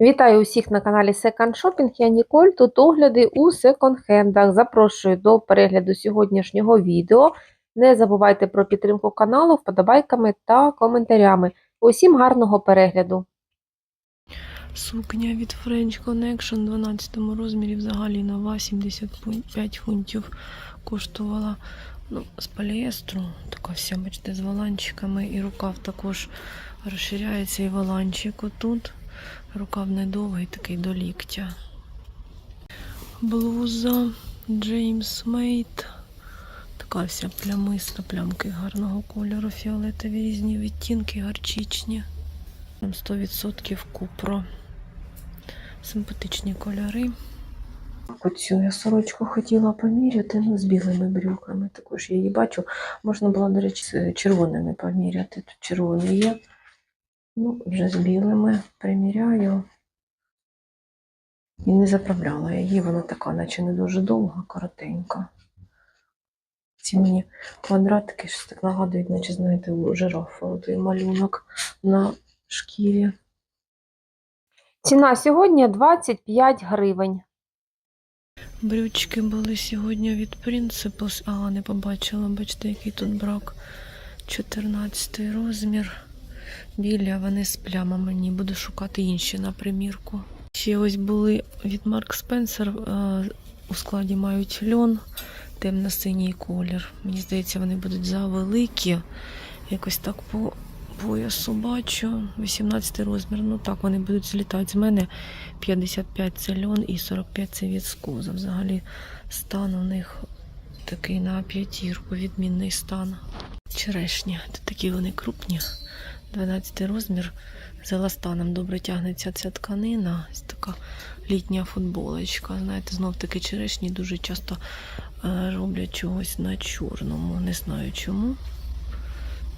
Вітаю усіх на каналі Second Shopping. Я Ніколь. Тут огляди у секонд-хендах. Запрошую до перегляду сьогоднішнього відео. Не забувайте про підтримку каналу вподобайками та коментарями. Усім гарного перегляду! Сукня від French Connection 12 розмірі взагалі нова 75 фунтів коштувала. Ну, з поліестру, така вся, бачите, з валанчиками, і рукав також розширяється і валанчик отут. Рукав недовгий, такий до ліктя. Блуза James Made. Така вся плямиста, плямки гарного кольору, фіолетові різні відтінки, гарчичні. 100% купро. Симпатичні кольори. Оцю я сорочку хотіла поміряти, ну, з білими брюками. Також я її бачу. Можна було, до речі, з червоними поміряти. Тут червоний є. Ну, вже з білими приміряю. І не заправляла я її, вона така, наче не дуже довга, коротенька. Ці мені квадратики щось так нагадують, наче, знаєте, у жирафа той малюнок на шкірі. Ціна сьогодні 25 гривень. Брючки були сьогодні від Principles. А, не побачила, бачите, який тут брак. 14 розмір. Білі, а вони з плямами. Ні, буду шукати інші на примірку. Ще ось були від Mark Spencer. е, У складі мають льон, темно-синій колір. Мені здається, вони будуть завеликі. Якось так по поясу бачу. 18 розмір. Ну так, вони будуть злітати з мене. 55 це льон і 45 це віскоза. Взагалі стан у них такий на п'ятірку, відмінний стан. Черешні. Тут такі вони крупні. 12 розмір. З еластаном добре тягнеться ця тканина. Ось така літня футболочка. Знаєте, знов таки черешні дуже часто е, роблять чогось на чорному. Не знаю чому.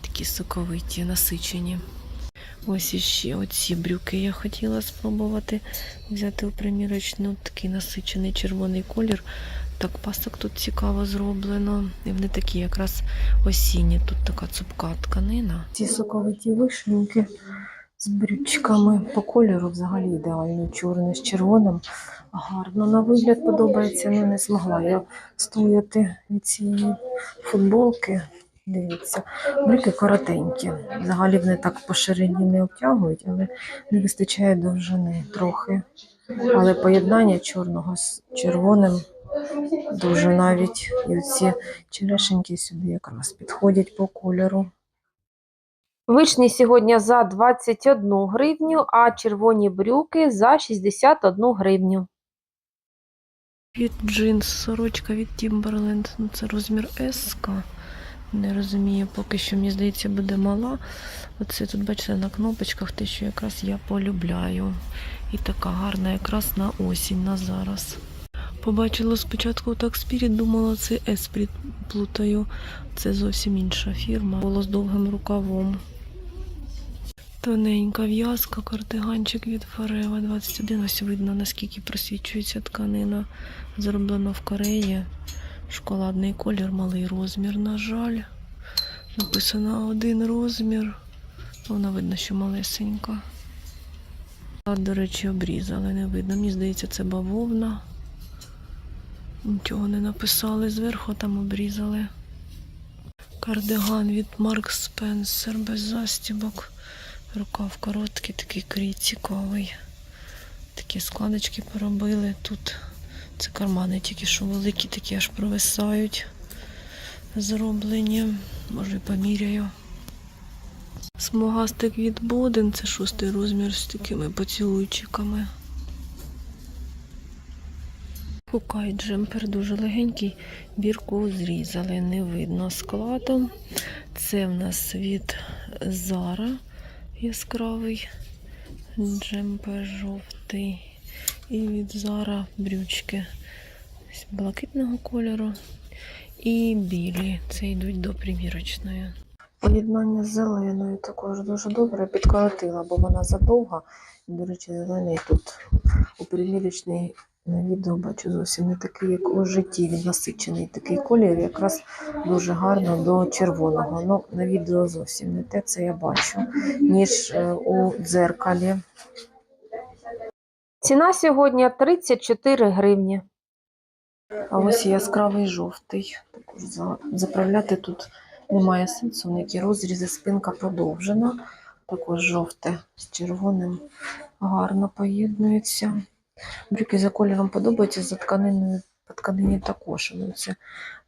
Такі соковиті, насичені. Ось іще оці брюки я хотіла спробувати взяти у примірочну. Такий насичений червоний колір. Так, пасок тут цікаво зроблено. І вони такі якраз осінні. Тут така цупка тканина. Ці соковиті вишеньки з брючками. По кольору взагалі ідеально чорне з червоним. Гарно на вигляд подобається. Ну, не змогла я стояти від цієї футболки. Дивіться, брюки коротенькі. Взагалі вони так по ширині не обтягують, але не вистачає довжини трохи. Але поєднання чорного з червоним дуже навіть. І ці черешеньки сюди якраз підходять по кольору. Вишні сьогодні за 21 гривню, а червоні брюки за 61 гривню. Від джинс, сорочка від Timberland. Ну, це розмір S. Не розумію, поки що, мені здається, буде мала. Оце тут, бачите, на кнопочках те, що якраз я полюбляю. І така гарна якраз на осінь, на зараз. Побачила спочатку так Spirit, думала, це Esprit плутаю. Це зовсім інша фірма. Було з довгим рукавом. Тоненька в'язка, картиганчик від Фарева 21. Ось видно, наскільки просвічується тканина. Зроблено в Кореї. Шоколадний колір, малий розмір, на жаль. Написано один розмір. Вона видно, що малесенька. До речі, обрізали, не видно. Мені здається, це бавовна. Нічого не написали зверху, там обрізали. Кардиган від Марк Спенсер без застібок. Рукав короткий, такий крій цікавий. Такі складочки поробили тут. Це кармани тільки що великі, такі аж провисають. Зроблені. Може поміряю. Смугастик від Боден, це шостий розмір з такими поцілуйчиками. Хукай джемпер дуже легенький, бірку зрізали, не видно складом. Це в нас від Зара яскравий джемпер жовтий. І від Зара брючки блакитного кольору. І білі. Це йдуть до примірочної. Поєднання з зеленою також дуже добре підкоротила, бо вона задовга. До речі, зелений тут у примірочній на відео бачу зовсім не такий, як у житті. Він насичений такий колір, якраз дуже гарно до червоного. Ну, на відео зовсім не те, це я бачу, ніж е, у дзеркалі. Ціна сьогодні 34 гривні. А ось яскравий жовтий. Також заправляти тут немає сенсу, ніякі розрізи, спинка подовжена. Також жовте з червоним гарно поєднується. Брюки за кольором подобаються, за тканиною по тканині також. Ну, це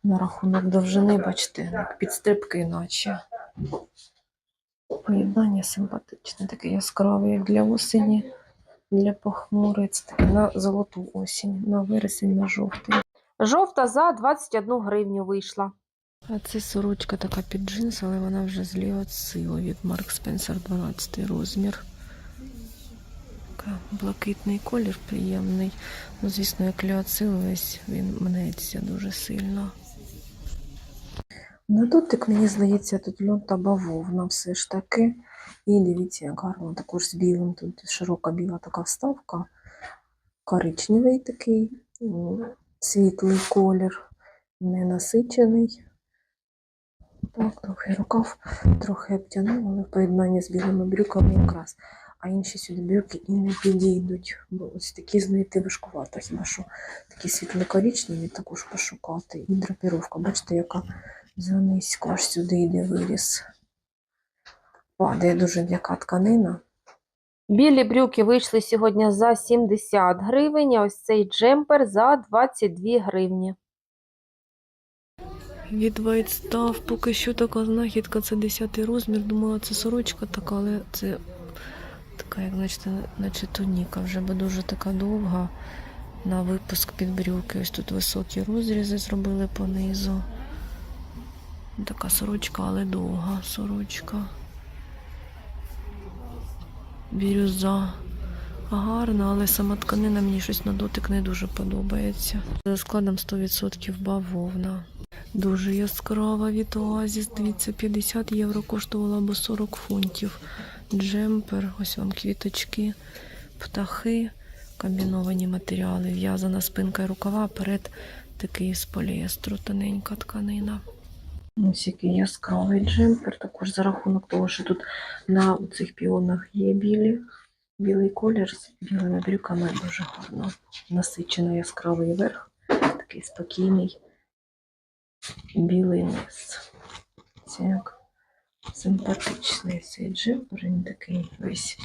на рахунок довжини, бачите, як підстрибки наче. Поєднання симпатичне, таке яскраве, як для осені, для похмурої. Це таке на золоту осінь, на вересень, на жовтий. Жовта за 21 гривню вийшла. А це сорочка така під джинс, але вона вже зліва сила від Марк Спенсер 12 розмір. Така блакитний колір приємний. Ну, звісно, як ліоцил весь він мнеться дуже сильно. На дотик, мені здається, тут льон бавовна все ж таки. І дивіться, як гарно також з білим. Тут широка біла така вставка. Коричневий такий, світлий колір, ненасичений. Так, трохи рукав, трохи обтягнув, але в поєднанні з білими брюками якраз. А інші сюди брюки і не підійдуть. Бо ось такі знайти важкувато. Хіба що такі світло-коричневі також пошукати. І драпіровка, бачите, яка занизько аж сюди йде виріс. Падає дуже м'яка тканина. Білі брюки вийшли сьогодні за 70 гривень, а ось цей джемпер за 22 гривні. Від White поки що така знахідка, це 10 розмір. Думала, це сорочка така, але це така, як наче, наче туніка, вже бо дуже така довга на випуск під брюки. Ось тут високі розрізи зробили понизу. Така сорочка, але довга сорочка. Бірюза. Гарна, але сама тканина мені щось на дотик не дуже подобається. За складом 100% бавовна. Дуже яскрава від Оазіс. Дивіться, 50 євро коштувала або 40 фунтів. Джемпер, ось вам квіточки, птахи, комбіновані матеріали, в'язана спинка і рукава, перед такий з поліестру, тоненька тканина. Ось який яскравий джемпер, також за рахунок того, що тут на цих піонах є білі. Білий колір з білими брюками дуже гарно. Насичено яскравий верх, такий спокійний білий низ. Це симпатичний цей джемпер, він такий весь.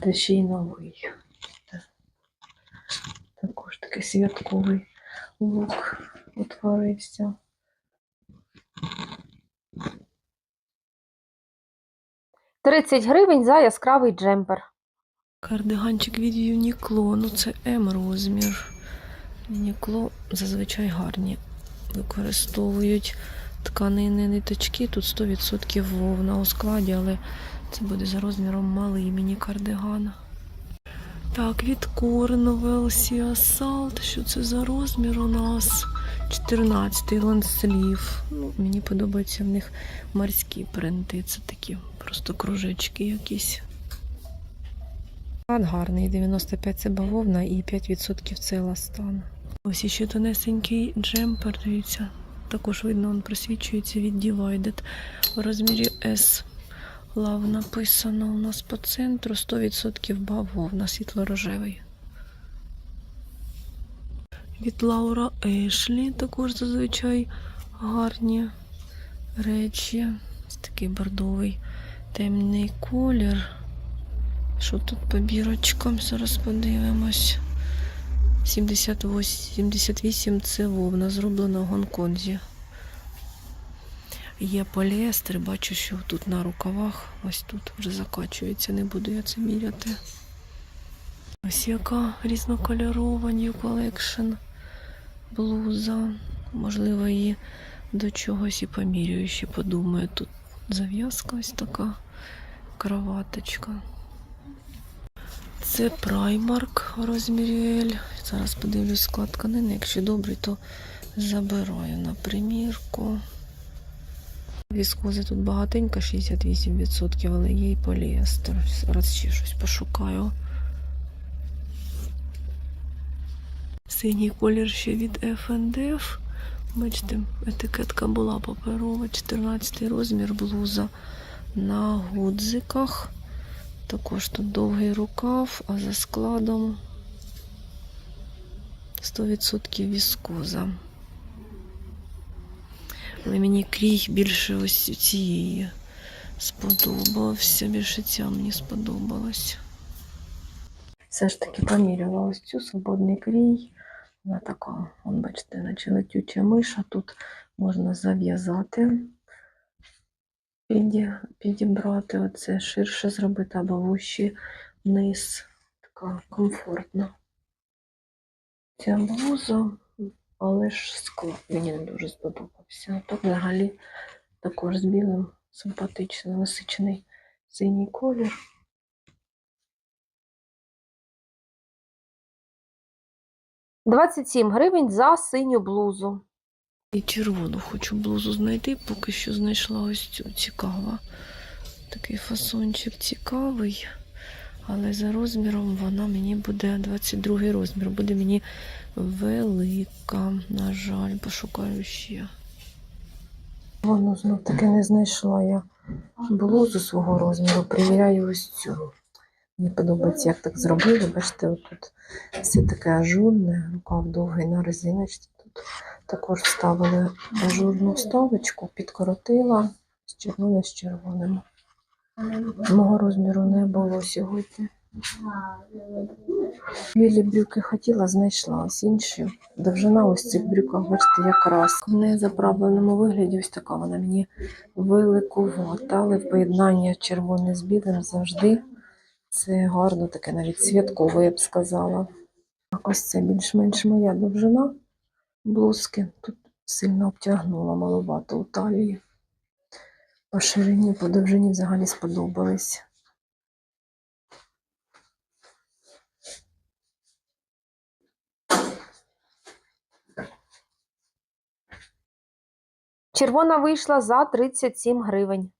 Та ще й новий. Також такий святковий лук утворився. – 30 гривень за яскравий джемпер. Кардиганчик від Юнікло, ну це М розмір. Юнікло зазвичай гарні. Використовують тканини ниточки. Тут 100% вовна у складі, але це буде за розміром малий міні-кардиган. Так, від Cornwell Sea Assault. Що це за розмір у нас? 14 лонслів. Ну, мені подобаються в них морські принти. Це такі просто кружечки якісь. Склад гарний, 95 це бавовна і 5% це еластан. Ось іще тонесенький джемпер, дивіться. Також видно, він просвічується від Divided. У розмірі S. Лав написано у нас по центру 100% бавовна, світло-рожевий. Від Лаура Ешлі також зазвичай гарні речі. Ось такий бордовий темний колір. Що тут по бірочкам? Зараз подивимось. 78, 78 це вовна, зроблена в Гонконзі. Є поліестер, бачу, що тут на рукавах, ось тут вже закачується, не буду я це міряти. Ось яка різнокольорова New Collection блуза. Можливо, її до чогось і помірюю, ще подумаю. Тут зав'язка ось така кроваточка. Це Primark в розмірі L. Зараз подивлюсь склад тканини. Якщо добрий, то забираю на примірку. Віскози тут багатенько, 68%, але є і поліестер. Зараз ще щось пошукаю. Синій колір ще від F&F. Бачите, етикетка була паперова, 14 розмір блуза на гудзиках. Також тут довгий рукав, а за складом 100% віскоза. Але мені крій більше ось цієї сподобався. Більше ця мені сподобалась. Все ж таки поміряла ось цю свободний крій. Вона така, вон, бачите, наче летюча миша. Тут можна зав'язати, підібрати оце ширше зробити або вущі вниз. Така комфортна. Ця блуза, але ж склад мені не дуже сподобався. Так взагалі також з білим симпатичний, насичений синій колір. – 27 гривень за синю блузу. І червону хочу блузу знайти, поки що знайшла ось цю цікава. Такий фасончик цікавий, але за розміром вона мені буде 22 розмір, буде мені велика. На жаль, пошукаю ще. Воно знов таки не знайшла я блузу свого розміру. Приміряю ось цю. Мені подобається, як так зробили. Бачите, отут все таке ажурне, рукав довгий на резиночці. Також вставили ажурну вставочку, підкоротила з червоним з червоним. Мого розміру не було сьогодні. Білі брюки хотіла, знайшла. Ось інші. Довжина ось цих брюках, бачите, якраз. В незаправленому вигляді ось така вона мені великувата, але в поєднанні червоне з білим завжди це гарно, таке навіть святкове, я б сказала. Ось це більш-менш моя довжина блузки. Тут сильно обтягнула, маловато у талії. По ширині, по довжині взагалі сподобались. Червона вийшла за 37 гривень.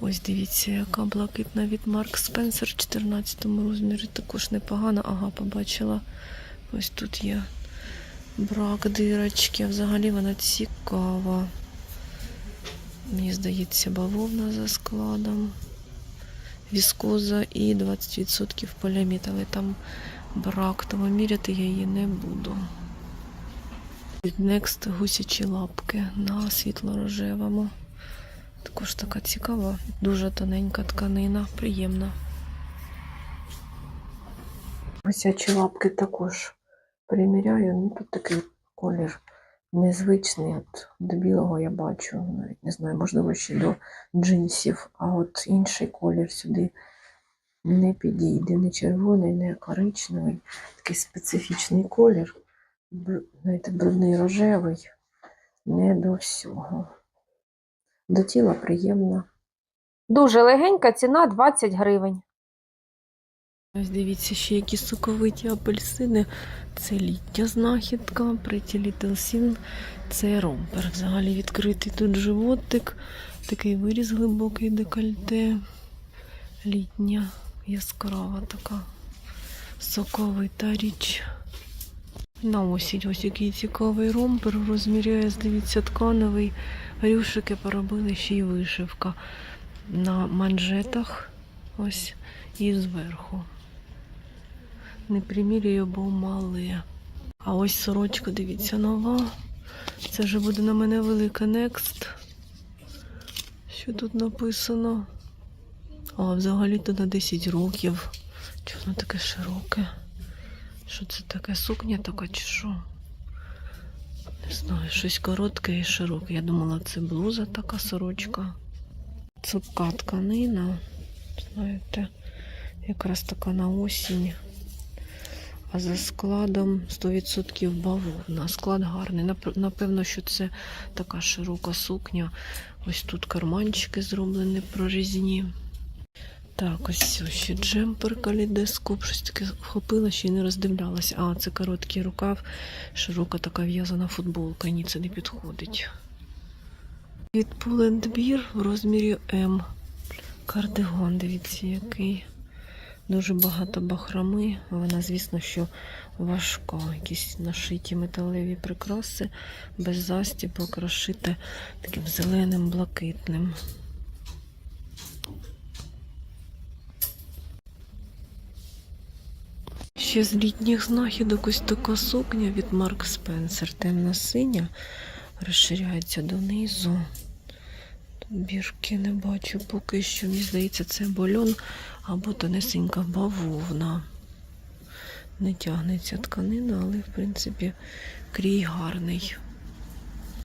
Ось дивіться, яка блакитна від Марк Спенсер в 14 розмірі. Також непогана. Ага, побачила. Ось тут є брак дирочки. Взагалі вона цікава. Мені здається, бавовна за складом. Віскоза і 20% поліамід, але там брак, тому міряти я її не буду. Next гусячі лапки на світло-рожевому. Також така цікава, дуже тоненька тканина, приємна. Ось лапки також приміряю. Ну, тут такий колір незвичний. От до білого я бачу, навіть не знаю, можливо, ще до джинсів, а от інший колір сюди не підійде. Не червоний, не коричневий. Такий специфічний колір. Знаєте, брудний рожевий. Не до всього. До тіла приємна. Дуже легенька, ціна 20 гривень. Ось дивіться, ще які соковиті апельсини. Це літня знахідка, Pretty Little Thing. Це ромпер. Взагалі відкритий тут животик, такий виріз глибокий декольте. Літня, яскрава така соковита річ. На осінь ось який цікавий ромпер в розмірі, дивіться, ткановий. Рюшики поробили ще й вишивка на манжетах. Ось і зверху. Не примірюю, бо мале. А ось сорочка, дивіться, нова. Це вже буде на мене велика Next. Що тут написано? А, взагалі-то на 10 років. Чого воно таке широке? Що це таке? Сукня така чи що? Не знаю, щось коротке і широке. Я думала, це блуза така сорочка. Цупка тканина. Знаєте, якраз така на осінь. А за складом 100% бавовна. Склад гарний. Напевно, що це така широка сукня. Ось тут карманчики зроблені прорізні. Так, ось ще джемпер калейдоскоп. Щось таке вхопила, ще й не роздивлялася. А, це короткий рукав, широка така в'язана футболка. Ні, це не підходить. Від Pull&Bear в розмірі М. Кардиган, дивіться, який. Дуже багато бахроми. Вона, звісно, що важка. Якісь нашиті металеві прикраси без застібок розшите таким зеленим, блакитним. Ще з літніх знахідок ось така сукня від Марк Спенсер. Темна синя, розширяється донизу. Бірки не бачу поки що. Мені здається, це больон або тонесенька бавовна. Не тягнеться тканина, але, в принципі, крій гарний.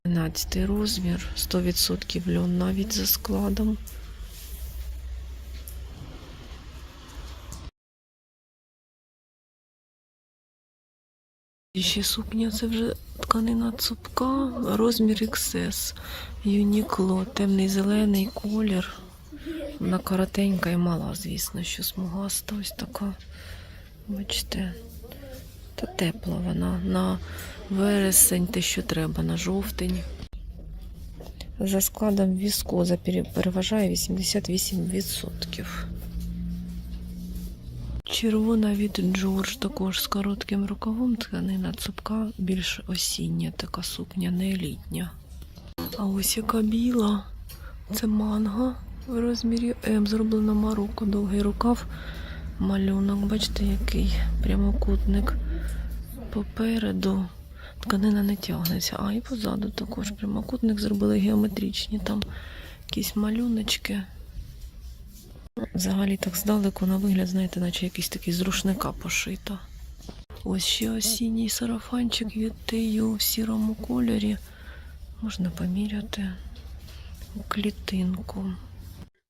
12 розмір, 100% льон навіть за складом. І ще сукня це вже тканина цупка, розмір XS. Юнікло, темний зелений колір. Вона коротенька і мала, звісно, що смугаста ось така. Бачите, та тепла вона на вересень, те, що треба, на жовтень. За складом віскоза переважає 88%. Червона від Джордж також з коротким рукавом тканина цупка, більш осіння така сукня, не літня. А ось яка біла, це манга в розмірі М, зроблена Марокко, довгий рукав, малюнок, бачите, який прямокутник попереду. Тканина не тягнеться, а і позаду також прямокутник зробили геометричні, там якісь малюночки. Взагалі так здалеку на вигляд, знаєте, наче якийсь такий з рушника пошито. Ось ще осінній сарафанчик від Тею в сірому кольорі. Можна поміряти у клітинку.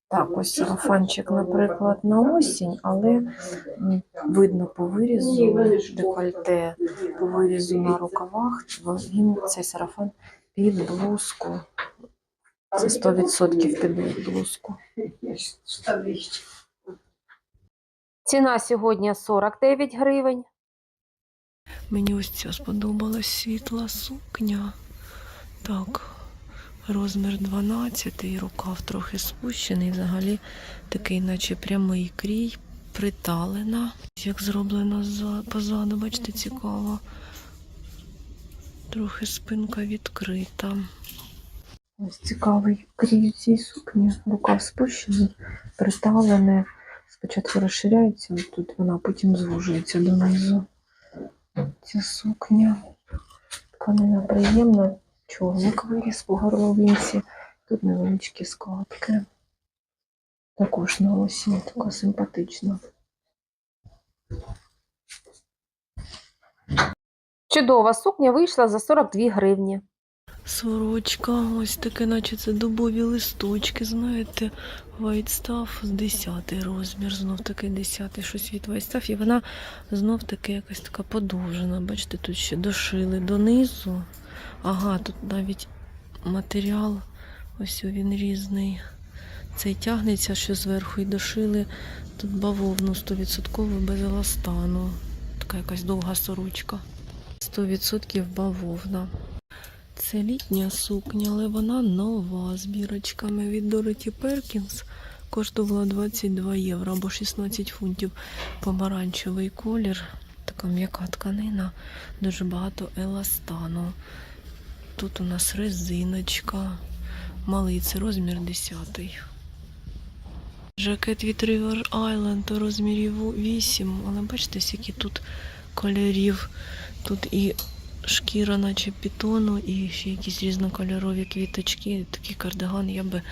Так, ось сарафанчик, наприклад, на осінь, але видно по вирізу декольте, по вирізу на рукавах. Цей сарафан під блузку. Це 100% під блузку. Ціна сьогодні 49 гривень. Мені ось ця сподобалась світла сукня. Так, розмір 12, і рукав трохи спущений. Взагалі такий, наче прямий крій, приталена. Як зроблено позаду, бачите, цікаво. Трохи спинка відкрита. Ось цікавий крій цій сукні. Рукав спущений, приталене. Спочатку розширяється тут вона, потім звужується донизу. Ця сукня. Тканина приємна. Чоловік виріс по горловинці. Тут невеличкі складки. Також на осінь така симпатична. Чудова сукня вийшла за 42 гривні. Сорочка, ось таке, наче це дубові листочки, знаєте, з 10 розмір, знов таки 10 щось від Stuff, і вона знов таки якась така подовжена. Бачите, тут ще дошили донизу. Ага, тут навіть матеріал, ось він різний. Цей тягнеться, що зверху і дошили. Тут бавовну 100% без еластану. Така якась довга сорочка. 100% бавовна. Це літня сукня, але вона нова з бірочками від Дороті Перкінс. Коштувала 22 євро або 16 фунтів. Помаранчевий колір, така м'яка тканина, дуже багато еластану. Тут у нас резиночка. Малий це розмір 10. Жакет від River Island у розмірі 8. Але бачите, скільки тут кольорів. Тут і шкіра, наче пітону, і ще якісь різнокольорові квіточки. Такий кардиган я би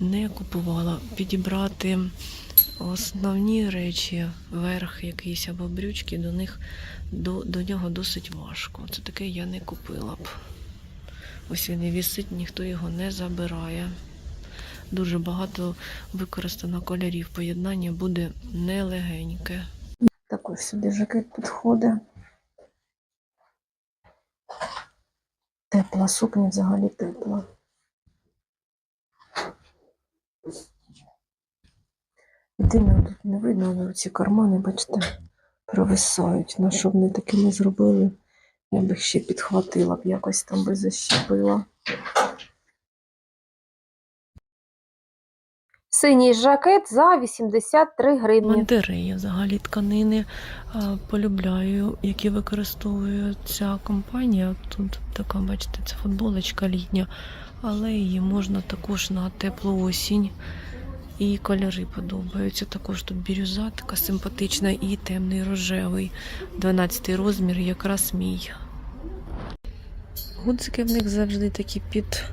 не купувала. Підібрати основні речі, верх якийсь або брючки, до них до, до нього досить важко. Це таке я не купила б. Ось він і вісить, ніхто його не забирає. Дуже багато використано кольорів. Поєднання буде нелегеньке. Також сюди жакет підходить. Тепла сукня взагалі тепла. Єдине, тут не видно, але ці кармани, бачите, провисають. На що б не таке не зробили, я б їх ще підхватила б, якось там би защепила. Синій жакет за 83 гривні. Мандирея взагалі тканини полюбляю, які використовує ця компанія. Тут така, бачите, це футболочка літня, але її можна також на теплу осінь. І кольори подобаються. Також тут бірюза така симпатична і темний рожевий. 12 розмір, якраз мій. Гудзики в них завжди такі під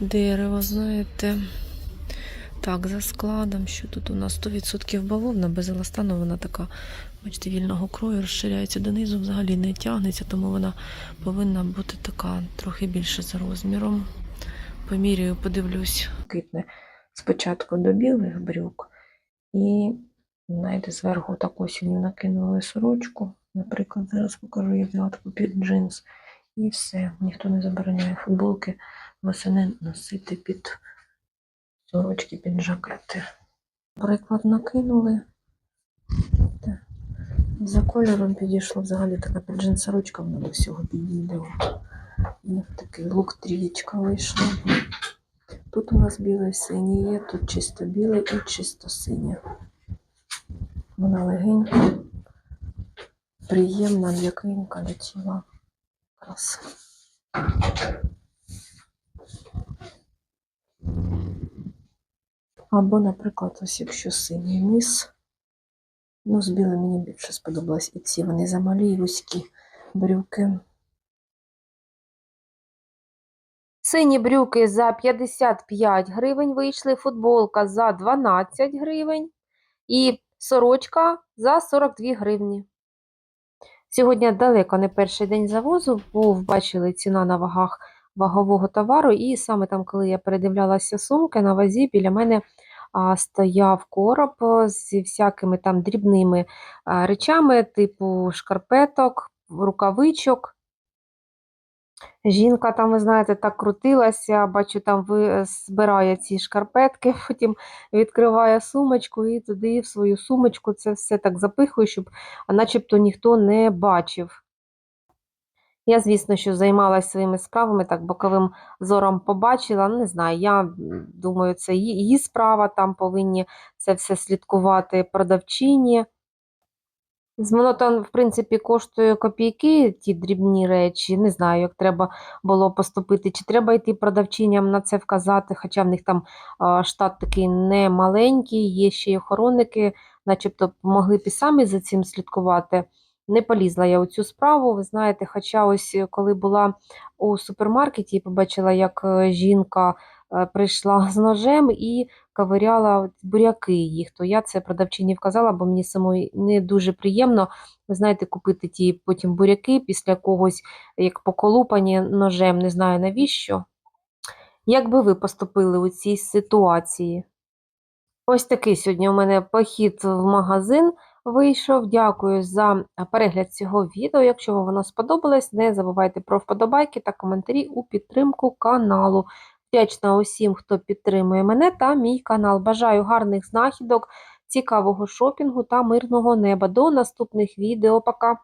дерево, знаєте. Так, за складом, що тут у нас 100% бавовна, без еластану вона така, бачите, вільного крою, розширяється донизу, взагалі не тягнеться, тому вона повинна бути така трохи більше за розміром. Поміряю, подивлюсь. Китне спочатку до білих брюк і знаєте, зверху так осінню накинули сорочку. Наприклад, зараз покажу, я взяла таку під джинс. І все. Ніхто не забороняє футболки восени носити під сорочки, під. Приклад накинули. За кольором підійшла взагалі така під джинс сорочка, вона до всього підійде. Такий лук трієчка вийшла. Тут у нас білий синій є, тут чисто білий і чисто синє. Вона легенька, приємна, м'якенька до тіла. Краса. Або, наприклад, ось якщо синій низ. Ну, з білим мені більше сподобалось. І ці вони замалі і вузькі брюки. Сині брюки за 55 гривень вийшли, футболка за 12 гривень і сорочка за 42 гривні. Сьогодні далеко не перший день завозу, бо бачили ціна на вагах вагового товару, і саме там, коли я передивлялася сумки, на вазі біля мене стояв короб зі всякими там дрібними речами, типу шкарпеток, рукавичок. Жінка там, ви знаєте, так крутилася, бачу, там ви збирає ці шкарпетки, потім відкриває сумочку і туди в свою сумочку це все так запихує, щоб начебто ніхто не бачив. Я, звісно, що займалася своїми справами, так боковим зором побачила. Ну, не знаю, я думаю, це її, справа, там повинні це все слідкувати продавчині. З монотон, в принципі, коштує копійки, ті дрібні речі. Не знаю, як треба було поступити, чи треба йти продавчиням на це вказати, хоча в них там штат такий не маленький, є ще й охоронники, начебто могли б і самі за цим слідкувати. Не полізла я у цю справу, ви знаєте, хоча ось е, коли була у супермаркеті побачила, як е, жінка е, прийшла з ножем і ковиряла буряки їх, то я це продавчині вказала, бо мені самої не дуже приємно, ви знаєте, купити ті потім буряки після когось, як поколупані ножем, не знаю навіщо. Як би ви поступили у цій ситуації? Ось такий сьогодні у мене похід в магазин вийшов. Дякую за перегляд цього відео. Якщо вам воно сподобалось, не забувайте про вподобайки та коментарі у підтримку каналу. Вдячна усім, хто підтримує мене та мій канал. Бажаю гарних знахідок, цікавого шопінгу та мирного неба. До наступних відео. Пока!